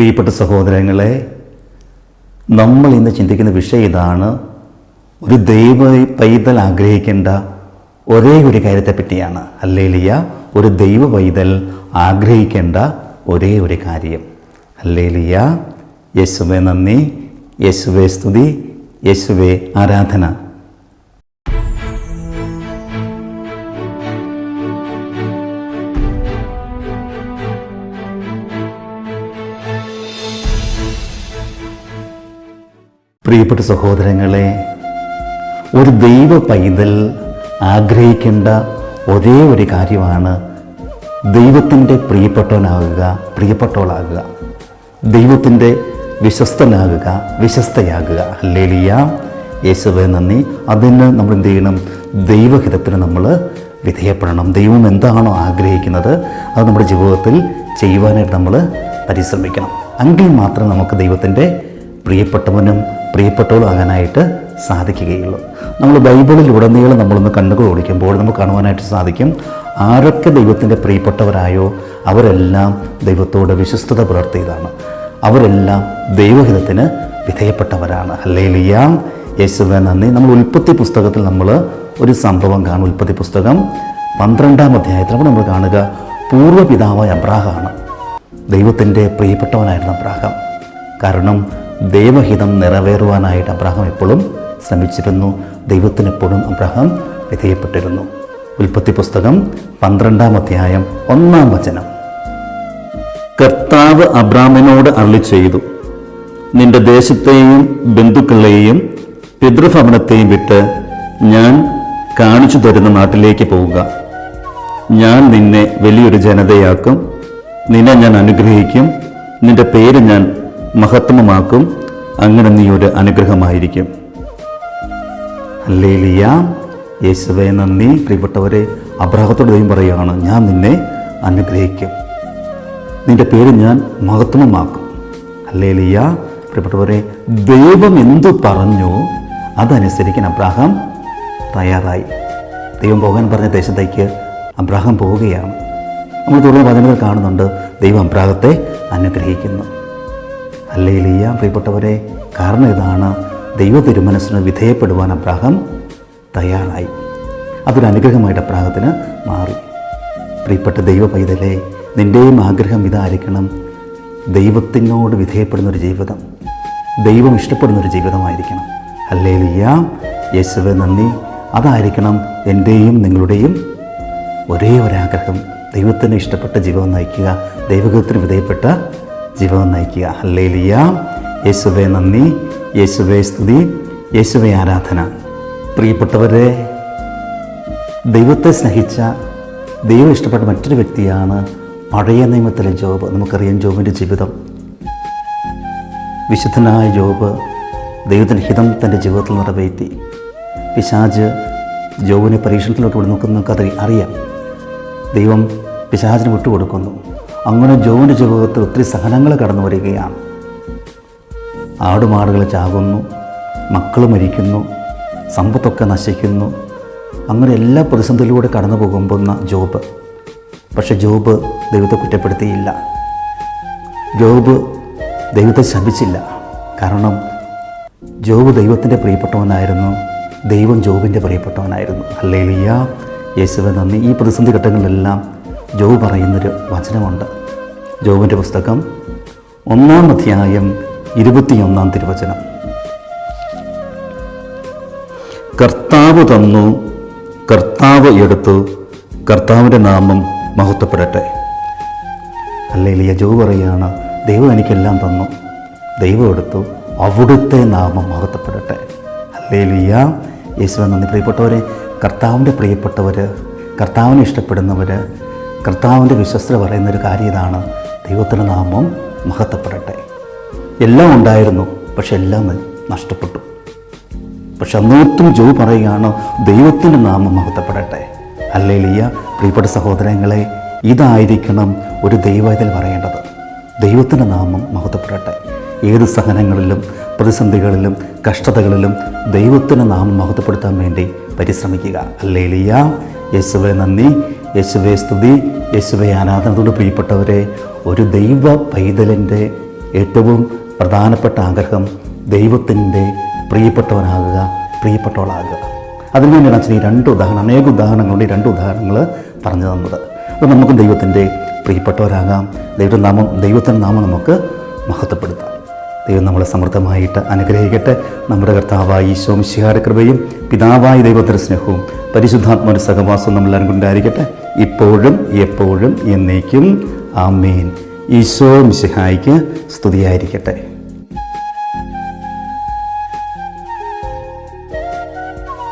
പ്രിയപ്പെട്ട സഹോദരങ്ങളെ നമ്മൾ ഇന്ന് ചിന്തിക്കുന്ന വിഷയം ഇതാണ് ഒരു ദൈവ പൈതൽ ആഗ്രഹിക്കേണ്ട ഒരേ ഒരു കാര്യത്തെ പറ്റിയാണ്. അല്ലേലിയ ഒരു ദൈവ പൈതൽ ആഗ്രഹിക്കേണ്ട ഒരേ ഒരു കാര്യം. അല്ലേലിയ യേശുവെ നന്ദി യേശുവെ സ്തുതി യേശുവെ ആരാധന. പ്രിയപ്പെട്ട സഹോദരങ്ങളെ ഒരു ദൈവ പൈതൽ ആഗ്രഹിക്കേണ്ട ഒരേ ഒരു കാര്യമാണ് ദൈവത്തിന്റെ പ്രിയപ്പെട്ടവനാകുക പ്രിയപ്പെട്ടവളാകുക. ദൈവത്തിന്റെ വിശ്വസ്തനാകുക വിശ്വസ്തയാകുക. അല്ലേലിയ യേശുവെ നന്ദി. അതിന് നമ്മൾ എന്ത് ചെയ്യണം? ദൈവഹിതത്തിന് നമ്മൾ വിധേയപ്പെടണം. ദൈവം എന്താണോ ആഗ്രഹിക്കുന്നത് അത് നമ്മുടെ ജീവിതത്തിൽ ചെയ്യുവാനായിട്ട് നമ്മൾ പരിശ്രമിക്കണം. എങ്കിൽ മാത്രം നമുക്ക് ദൈവത്തിന്റെ പ്രിയപ്പെട്ടവനും പ്രിയപ്പെട്ടവളും ആകാനായിട്ട് സാധിക്കുകയുള്ളൂ. നമ്മൾ ബൈബിളിൽ ഉടനീളം നമ്മളൊന്ന് കണ്ണുകൾ ഓടിക്കുമ്പോൾ നമുക്ക് കാണുവാനായിട്ട് സാധിക്കും ആരൊക്കെ ദൈവത്തിന്റെ പ്രിയപ്പെട്ടവരായോ അവരെല്ലാം ദൈവത്തോട് വിശ്വസ്തത പുലർത്തിയതാണ്. അവരെല്ലാം ദൈവഹിതത്തിന് വിധേയപ്പെട്ടവരാണ്. അല്ലേലിയ യേശുവെ നന്ദി. നമ്മൾ ഉൽപ്പത്തി പുസ്തകത്തിൽ നമ്മൾ ഒരു സംഭവം കാണും ഉൽപ്പത്തി പുസ്തകം പന്ത്രണ്ടാം അധ്യായത്തിൽ നമ്മൾ നമ്മൾ കാണുക. പൂർവപിതാവായ അബ്രാഹാണ് ദൈവത്തിന്റെ പ്രിയപ്പെട്ടവനായിരുന്നു അബ്രാഹാം. കാരണം ദൈവഹിതം നിറവേറുവാനായിട്ട് അബ്രഹാം എപ്പോഴും ശ്രമിച്ചിരുന്നു. ദൈവത്തിന് എപ്പോഴും അബ്രഹാം വിധേയപ്പെട്ടിരുന്നു. ഉൽപ്പത്തി പുസ്തകം പന്ത്രണ്ടാം അധ്യായം ഒന്നാം വചനം. കർത്താവ് അബ്രാമിനോട് അള്ളി ചെയ്തു. നിന്റെ ദേശത്തെയും ബന്ധുക്കളെയും പിതൃഭവനത്തെയും വിട്ട് ഞാൻ കാണിച്ചു തരുന്ന നാട്ടിലേക്ക് പോവുക. ഞാൻ നിന്നെ വലിയൊരു ജനതയാക്കും. നിന്നെ ഞാൻ അനുഗ്രഹിക്കും. നിന്റെ പേര് ഞാൻ മഹത്വമാക്കും അങ്ങനെ നീ ഒരു അനുഗ്രഹമായിരിക്കും. അല്ലേലിയ യേശുവേ നന്ദി. പ്രിയപ്പെട്ടവരെ അബ്രാഹത്തോട് ദൈവം പറയുകയാണ് ഞാൻ നിന്നെ അനുഗ്രഹിക്കും. നിന്റെ പേര് ഞാൻ മഹത്വമാക്കും അല്ലേലിയ പ്രിയപ്പെട്ടവരെ ദൈവം എന്തു പറഞ്ഞു അതനുസരിക്കാൻ അബ്രാഹാം തയ്യാറായി. ദൈവം പോകാൻ പറഞ്ഞ ദേശത്തേക്ക് അബ്രാഹാം പോവുകയാണ്. നമ്മൾ തുടർന്ന് വചനത്തിൽ കാണുന്നുണ്ട്. ദൈവം അബ്രാഹത്തെ അനുഗ്രഹിക്കുന്നു. അല്ലേലിയ പ്രിയപ്പെട്ടവരെ കാരണം ഇതാണ്. ദൈവ തിരുമനസ്സിന് വിധേയപ്പെടുവാൻ അബ്രാഹം തയ്യാറായി. അതൊരു അനുഗ്രഹമായിട്ട് അബ്രാഹത്തിന് മാറി. പ്രിയപ്പെട്ട ദൈവ പൈതലേ നിന്റെയും ആഗ്രഹം ഇതായിരിക്കണം. ദൈവത്തിനോട് വിധേയപ്പെടുന്ന ഒരു ജീവിതം. ദൈവം ഇഷ്ടപ്പെടുന്ന ഒരു ജീവിതമായിരിക്കണം. അല്ലേലിയ യേശുവെ നന്ദി. അതായിരിക്കണം എന്റെയും നിങ്ങളുടെയും ഒരേ ഒരാഗ്രഹം ദൈവത്തിന് ഇഷ്ടപ്പെട്ട ജീവിതം നയിക്കുക. ദൈവഗത്തിന് വിധേയപ്പെട്ട ജീവിതം നയിക്കുക. ഹല്ലേലിയ. യേശുവെ നന്ദി. യേശുവെ സ്തുതി. യേശുവെ ആരാധന. പ്രിയപ്പെട്ടവരെ ദൈവത്തെ സ്നേഹിച്ച ദൈവം ഇഷ്ടപ്പെട്ട മറ്റൊരു വ്യക്തിയാണ് പഴയ നിയമത്തിലെ ജോബ്. നമുക്കറിയാം ജോബിന്റെ ജീവിതം. വിശുദ്ധനായ ജോബ് ദൈവത്തിന്റെ ഹിതം തന്റെ ജീവിതത്തിൽ നിറവേറ്റി. പിശാജ് ജോബിനെ പരീക്ഷണത്തിലൊക്കെ ഇവിടെ നോക്കുന്ന നമുക്കത് അറിയാം. ദൈവം പിശാചിന് വിട്ടുകൊടുക്കുന്നു. അങ്ങനെ ജോവിന്റെ ജീവിതത്തിൽ ഒത്തിരി സഹനങ്ങൾ കടന്നു വരികയാണ്. ആടുമാടുകൾ ചാകുന്നു മക്കൾ മരിക്കുന്നു സമ്പത്തൊക്കെ നശിക്കുന്നു. അങ്ങനെ എല്ലാ പ്രതിസന്ധിയിലൂടെ കടന്നു പോകുമ്പോന്ന ജോബ്. പക്ഷെ ജോബ് ദൈവത്തെ കുറ്റപ്പെടുത്തിയില്ല. ജോബ് ദൈവത്തെ ശപിച്ചില്ല. കാരണം ജോബ് ദൈവത്തിന്റെ പ്രിയപ്പെട്ടവനായിരുന്നു. ദൈവം ജോബിന്റെ പ്രിയപ്പെട്ടവനായിരുന്നു. അല്ലേലിയ യേശുവെ നന്ദി. ഈ പ്രതിസന്ധി ഘട്ടങ്ങളിലെല്ലാം ജോബ് പറയുന്നൊരു വചനമുണ്ട്. ജോബിന്റെ പുസ്തകം ഒന്നാം അധ്യായം ഇരുപത്തിയൊന്നാം തിരുവചനം. കർത്താവ് തന്നു കർത്താവ് എടുത്തു കർത്താവിന്റെ നാമം മഹത്വപ്പെടട്ടെ. അല്ലെങ്കിൽ യജോ പറയുകയാണ് ദൈവം എനിക്കെല്ലാം തന്നു ദൈവം എടുത്തു അവിടുത്തെ നാമം മഹത്വപ്പെടട്ടെ. അല്ലേലിയ യേശുവൻ നന്ദി. പ്രിയപ്പെട്ടവരെ കർത്താവിന്റെ പ്രിയപ്പെട്ടവർ കർത്താവിനെ ഇഷ്ടപ്പെടുന്നവർ കർത്താവിന്റെ വിശ്വസ്തത പറയുന്നൊരു കാര്യം ഇതാണ്. ദൈവത്തിന്റെ നാമം മഹത്വപ്പെടട്ടെ. എല്ലാം ഉണ്ടായിരുന്നു പക്ഷെ എല്ലാം നഷ്ടപ്പെട്ടു. പക്ഷെ എന്നിട്ടും ജോ പറയുകയാണ് ദൈവത്തിന്റെ നാമം മഹത്വപ്പെടട്ടെ. അല്ലേലിയ പ്രിയപ്പെട്ട സഹോദരങ്ങളെ ഇതായിരിക്കണം ഒരു ദൈവത്തിൽ പറയേണ്ടത്. ദൈവത്തിന്റെ നാമം മഹത്വപ്പെടട്ടെ. ഏത് സഹനങ്ങളിലും പ്രതിസന്ധികളിലും കഷ്ടതകളിലും ദൈവത്തിന്റെ നാമം മഹത്വപ്പെടുത്താൻ വേണ്ടി പരിശ്രമിക്കുക. അല്ലേലിയ യേശുവെ നന്ദി. യേശുവെ സ്തുതി. യേശുവെ ആരാധനത്തോട് പ്രിയപ്പെട്ടവരെ ഒരു ദൈവ പൈതലിന്റെ ഏറ്റവും പ്രധാനപ്പെട്ട ആഗ്രഹം ദൈവത്തിന്റെ പ്രിയപ്പെട്ടവനാകുക പ്രിയപ്പെട്ടവളാകുക. അതിന് വേണ്ടിയാണ് അച്ഛൻ ഈ രണ്ട് ഉദാഹരണം അനേക ഉദാഹരണങ്ങളുടെ രണ്ട് ഉദാഹരണങ്ങൾ പറഞ്ഞു തന്നത്. അത് നമുക്കും ദൈവത്തിന്റെ പ്രിയപ്പെട്ടവരാകാം. ദൈവത്തിന്റെ നാമം ദൈവത്തിന്റെ നാമം നമുക്ക് മഹത്വപ്പെടുത്താം. ദൈവം നമ്മളെ സമൃദ്ധമായിട്ട് അനുഗ്രഹിക്കട്ടെ. നമ്മുടെ കർത്താവായ ഈശോ മിശിഹായുടെ കൃപയും പിതാവായ ദൈവത്തിന്റെ സ്നേഹവും പരിശുദ്ധാത്മാവിന്റെ സഹവാസവും നമ്മളെല്ലാവരും കൊണ്ടായിരിക്കട്ടെ ഇപ്പോഴും എപ്പോഴും എന്നേക്കും. ആമേൻ. ഈശോ മിശിഹായിക്ക് സ്തുതിയായിരിക്കട്ടെ.